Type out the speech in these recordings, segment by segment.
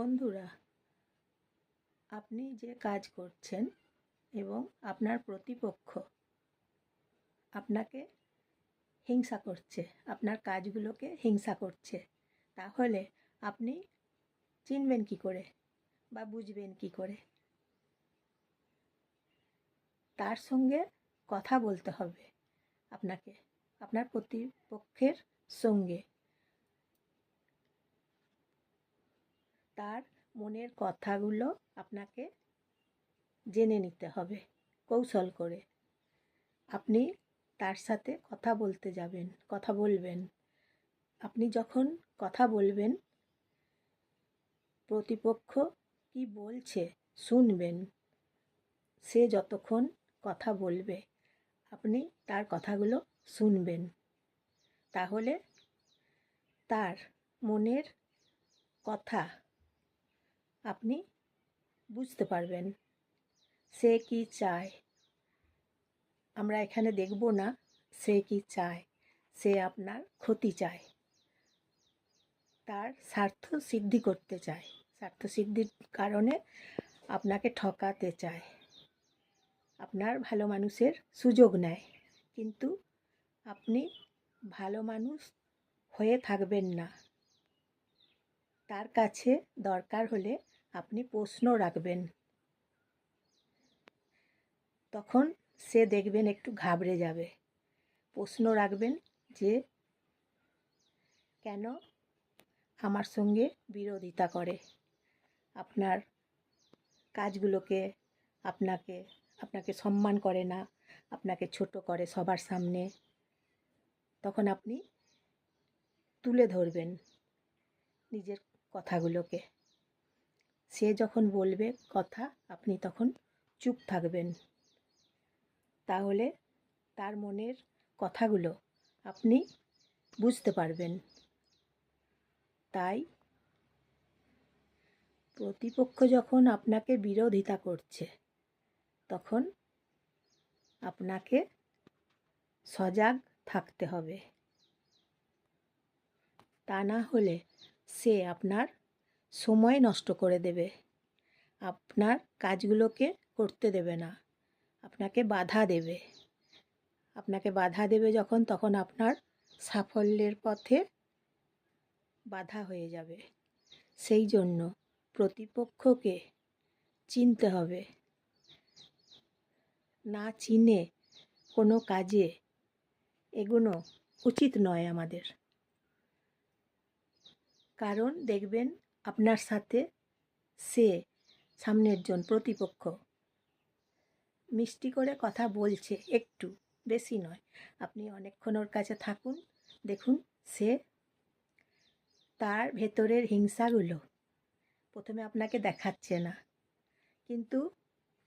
বন্ধুরা, আপনি যে কাজ করছেন এবং আপনার প্রতিপক্ষ আপনাকে হিংসা করছে, আপনার কাজগুলোকে হিংসা করছে, তাহলে আপনি চিনবেন কি করে বা বুঝবেন কি করে? তার সঙ্গে কথা বলতে হবে আপনাকে, আপনার প্রতিপক্ষের সঙ্গে। তার মনের কথাগুলো আপনাকে জেনে নিতে হবে, কৌশল করে। আপনি তার সাথে কথা বলতে যাবেন, কথা বলবেন। আপনি যখন কথা বলবেন, প্রতিপক্ষ কি বলছে শুনবেন। সে যতক্ষণ কথা বলবে, আপনি তার কথাগুলো শুনবেন। তাহলে তার মনের কথা আপনি বুঝতে পারবেন। সে কি চায়? আমরা এখানে দেখব না সে কি চায়। সে আপনার ক্ষতি চায়। তার স্বার্থ সিদ্ধি করতে চায়। স্বার্থ সিদ্ধির কারণে আপনাকে ঠকাতে চায়। আপনার ভালো মানুষের সুযোগ নেয়। কিন্তু আপনি ভালো মানুষ হয়ে থাকবেন না। তার কাছে দরকার হলে আপনি প্রশ্ন রাখবেন। তখন সে দেখবেন একটু ঘাবড়ে যাবে। প্রশ্ন রাখবেন যে, কেন আমার সঙ্গে বিরোধিতা করে? আপনার কাজগুলোকে আপনাকে আপনাকে সম্মান করে না, আপনাকে ছোট করে সবার সামনে? তখন আপনি তুলে ধরবেন নিজের কথাগুলোকে। সে যখন বলবে কথা, আপনি তখন চুপ থাকবেন। তাহলে তার মনের কথাগুলো আপনি বুঝতে পারবেন। তাই প্রতিপক্ষ যখন আপনাকে বিরোধিতা করছে, তখন আপনাকে সজাগ থাকতে হবে। তা না হলে সে আপনার সময় নষ্ট করে দেবে। আপনার কাজগুলোকে করতে দেবে না। আপনাকে বাধা দেবে। আপনাকে বাধা দেবে যখন, তখন আপনার সাফল্যের পথে বাধা হয়ে যাবে। সেই জন্য প্রতিপক্ষকে চিনতে হবে। না চিনে কোনো কাজে এগুলো উচিত নয় আমাদের। কারণ দেখবেন আপনার সাথে সে সামনের জন প্রতিপক্ষ। মিষ্টি করে কথা বলছে একটু, বেশি নয়। আপনি অনেকক্ষণ ওর কাছে থাকুন, দেখুন সে তার ভেতরের হিংসাগুলো প্রথমে আপনাকে দেখাচ্ছে না। কিন্তু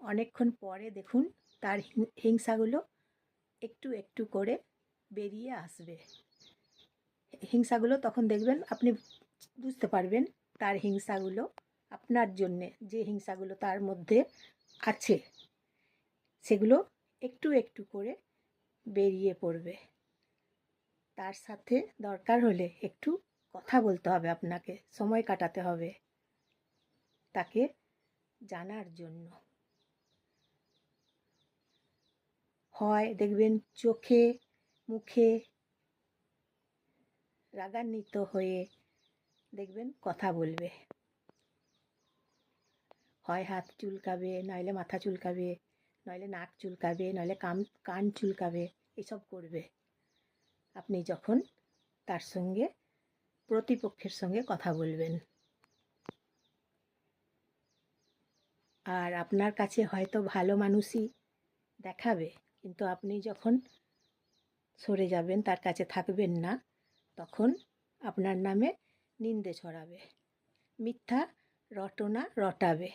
অনেকক্ষণ পরে দেখুন তার হিংসাগুলো একটু একটু করে বেরিয়ে আসবে। হিংসাগুলো তখন দেখবেন আপনি বুঝতে পারবেন তার হিংসাগুলো, আপনার জন্যে যে হিংসাগুলো তার মধ্যে আছে, সেগুলো একটু একটু করে বেরিয়ে পড়বে। তার সাথে দরকার হলে একটু কথা বলতে হবে আপনাকে, সময় কাটাতে হবে তাকে জানার জন্য। হয় দেখবেন চোখে, মুখে রাগান্বিত হয়ে দেখবেন কথা বলবে। হয় হাত চুলকাবে, নইলে মাথা চুলকাবে, নইলে নাক চুলকাবে, নইলে কান কান চুলকাবে, এসব করবে। আপনি যখন তার সঙ্গে, প্রতিপক্ষের সঙ্গে কথা বলবেন। আর আপনার কাছে হয়তো ভালো মানুষই দেখাবে, কিন্তু আপনি যখন সরে যাবেন, তার কাছে থাকবেন না, তখন আপনার নামে নিন্দে ছড়াবে। মিথ্যা রটনা রটাবে।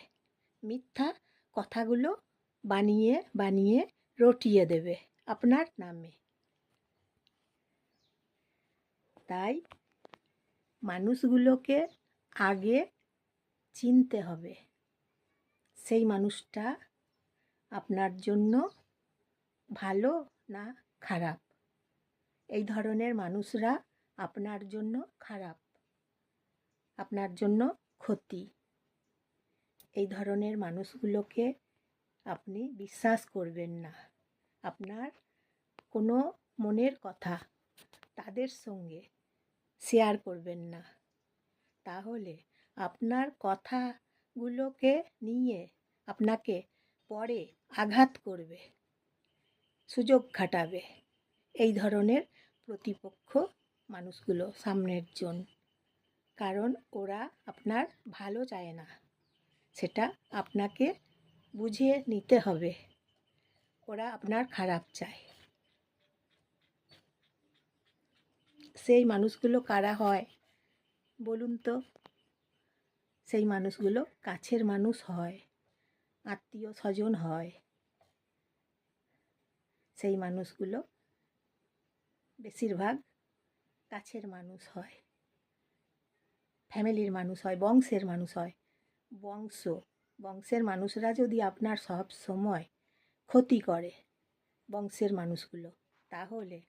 মিথ্যা কথাগুলো বানিয়ে বানিয়ে রটিয়ে দেবে আপনার নামে। তাই মানুষগুলোকে আগে চিনতে হবে। সেই মানুষটা আপনার জন্য ভালো না খারাপ? এই ধরনের মানুষরা আপনার জন্য খারাপ। আপনার জন্য ক্ষতি। এই ধরনের মানুষগুলোকে আপনি বিশ্বাস করবেন না। আপনার কোনো মনের কথা তাদের সঙ্গে শেয়ার করবেন না। তাহলে আপনার কথাগুলোকে নিয়ে আপনাকে পরে আঘাত করবে, সুযোগ ঘাটাবে এই ধরনের প্রতিপক্ষ মানুষগুলো সামনের জন। কারণ ওরা আপনার ভালো চায় না। সেটা আপনাকে বুঝিয়ে নিতে হবে। ওরা আপনার খারাপ চায়। সেই মানুষগুলো কারা হয়? বলুন তো। সেই মানুষগুলো কাছের মানুষ হয়, আত্মীয় স্বজন হয়। সেই মানুষগুলো বেশিরভাগ কাছের মানুষ হয়। ফ্যামিলির মানুষ হয়, বংশের মানুষ হয়। বংশ, বংশের মানুষরা যদি আপনার সব সময় ক্ষতি করে বংশের মানুষগুলো, তাহলে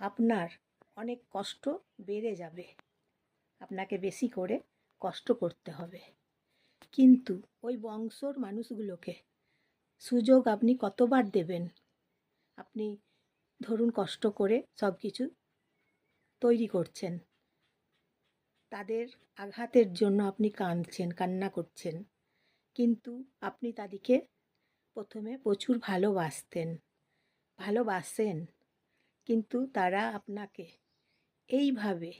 আপনার অনেক কষ্ট বেড়ে যাবে। আপনাকে বেশি করে কষ্ট করতে হবে। কিন্তু ওই বংশর মানুষগুলোকে সুযোগ আপনি কতবার দেবেন? আপনি ধরুন কষ্ট করে সব কিছু তৈরি করছেন। তাদের আঘাতের জন্য আপনি কাঁদছেন, কান্না করছেন। কিন্তু আপনি তাদেরকে প্রথমে প্রচুর ভালোবাসতেন, ভালোবাসেন। কিন্তু তারা আপনাকে এইভাবে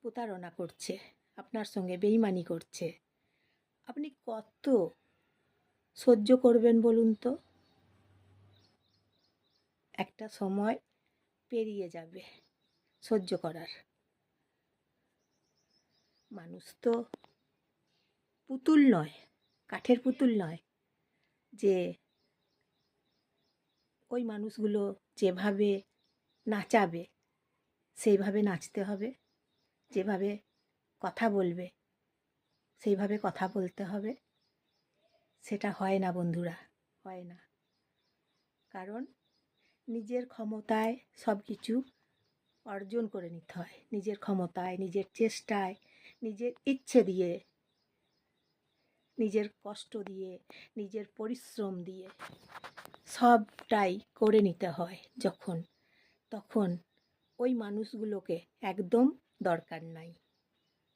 প্রতারণা করছে, আপনার সঙ্গে বেইমানি করছে। আপনি কত সহ্য করবেন বলুন তো? একটা সময় পেরিয়ে যাবে সহ্য করার। মানুষ তো পুতুল নয়, কাঠের পুতুল নয় যে ওই মানুষগুলো যেভাবে নাচাবে, সেইভাবে নাচতে হবে, যেভাবে কথা বলবে, সেইভাবে কথা বলতে হবে। সেটা হয় না বন্ধুরা, হয় না। কারণ নিজের ক্ষমতায় সব কিছু অর্জন করে নিতে হয়, নিজের ক্ষমতায়, নিজের চেষ্টায় নিজের ইচ্ছে দিয়ে, নিজের কষ্ট দিয়ে, নিজের পরিশ্রম দিয়ে সবটাই করে নিতে হয় যখন, তখন ওই মানুষগুলোকে একদম দরকার নাই।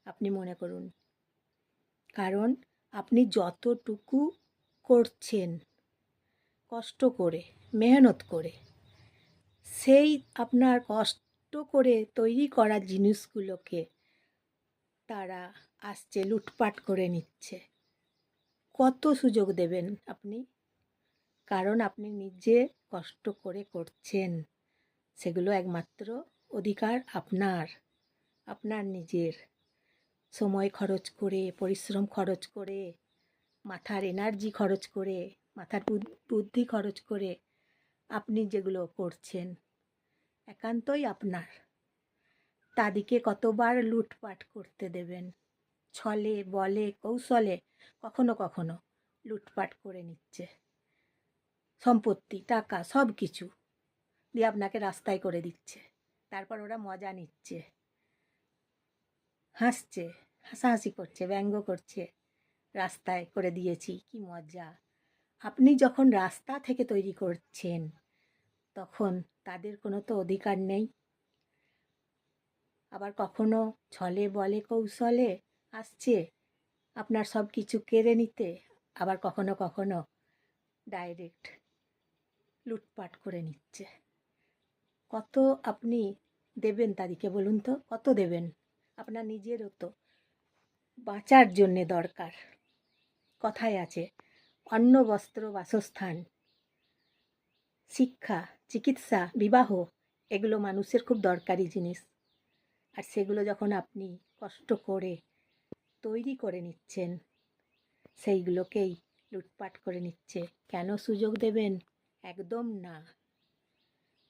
আপনি মনে করুন, কারণ আপনি যতটুকু করছেন, কষ্ট করে, মেহনত করে, সেই আপনার কষ্ট করে তৈরি করা জিনিসগুলোকে তারা আসছে, লুটপাট করে নিচ্ছে। কত সুযোগ দেবেন আপনি? কারণ আপনি নিজে কষ্ট করে করছেন। সেগুলো একমাত্র অধিকার আপনার আপনার নিজের। সময় খরচ করে, পরিশ্রম খরচ করে, মাথার এনার্জি খরচ করে, মাথার বুদ- বুদ্ধি খরচ করে আপনি যেগুলো করছেন, একান্তই আপনার। তাদিকে কতবার লুটপাট করতে দেবেন? ছলে, বলে, কৌশলে, কখনো কখনো লুটপাট করে নিচ্ছে। সম্পত্তি, টাকা সব কিছু দিয়ে আপনাকে রাস্তায় করে দিচ্ছে। তারপর ওরা মজা নিচ্ছে। হাসছে, হাসাহাসি করছে, ব্যঙ্গ করছে। রাস্তায় করে দিয়েছি, কি মজা। আপনি যখন রাস্তা থেকে তৈরি করছেন, তখন তাদের কোনো তো অধিকার নেই। আবার কখনো ছলে বলে কৌশলে আসছে আপনার সব কিছু কেড়ে নিতে, আবার কখনো কখনো ডাইরেক্ট লুটপাট করে নিচ্ছে। কত আপনি দেবেন তাদেরকে বলুন তো? কত দেবেন? আপনার নিজেরও তো বাঁচার জন্যে দরকার। কথায় আছে, অন্ন, বস্ত্র, বাসস্থান, শিক্ষা, চিকিৎসা, বিবাহ, এগুলো মানুষের খুব দরকারি জিনিস। আর সেগুলো যখন আপনি কষ্ট করে তৈরি করে নিচ্ছেন, সেইগুলোকেই লুটপাট করে নিচ্ছে, কেন সুযোগ দেবেন? একদম না।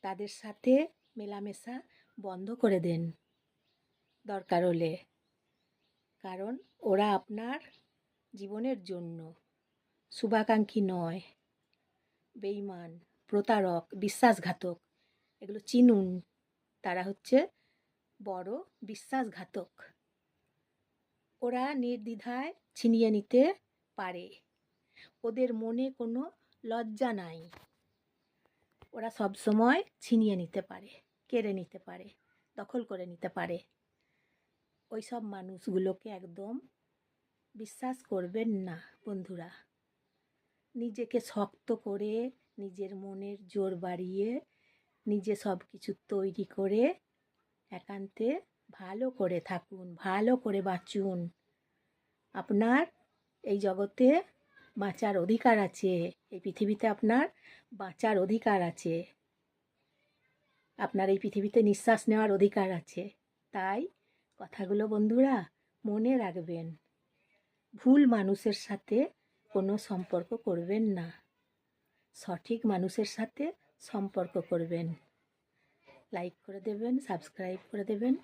তাদের সাথে মেলামেশা বন্ধ করে দেন। দরকার হলে। কারণ ওরা আপনার জীবনের জন্য শুভাকাঙ্ক্ষী নয় বেইমান প্রতারক, বিশ্বাসঘাতক। এগুলো চিনুন। তারা হচ্ছে বড় বিশ্বাসঘাতক। ওরা নির্দ্বিধায় ছিনিয়ে নিতে পারে। ওদের মনে কোনো লজ্জা নাই। ওরা সব সময় ছিনিয়ে নিতে পারে, কেড়ে নিতে পারে, দখল করে নিতে পারে। ওই সব মানুষগুলোকে একদম বিশ্বাস করবেন না বন্ধুরা। নিজেকে শক্ত করে নিজের মনের জোর বাড়িয়ে নিজে সব কিছু তৈরি করে একান্তে ভালো করে থাকুন, ভালো করে বাঁচুন। আপনার এই জগতে বাঁচার অধিকার আছে, এই পৃথিবীতে আপনার বাঁচার অধিকার আছে। আপনার এই পৃথিবীতে নিঃশ্বাস নেওয়ার অধিকার আছে। তাই কথাগুলো বন্ধুরা মনে রাখবেন। ভুল মানুষের সাথে কোনো সম্পর্ক করবেন না। সঠিক মানুষের সাথে সম্পর্ক করবেন। লাইক করে দেবেন সাবস্ক্রাইব করে দেবেন।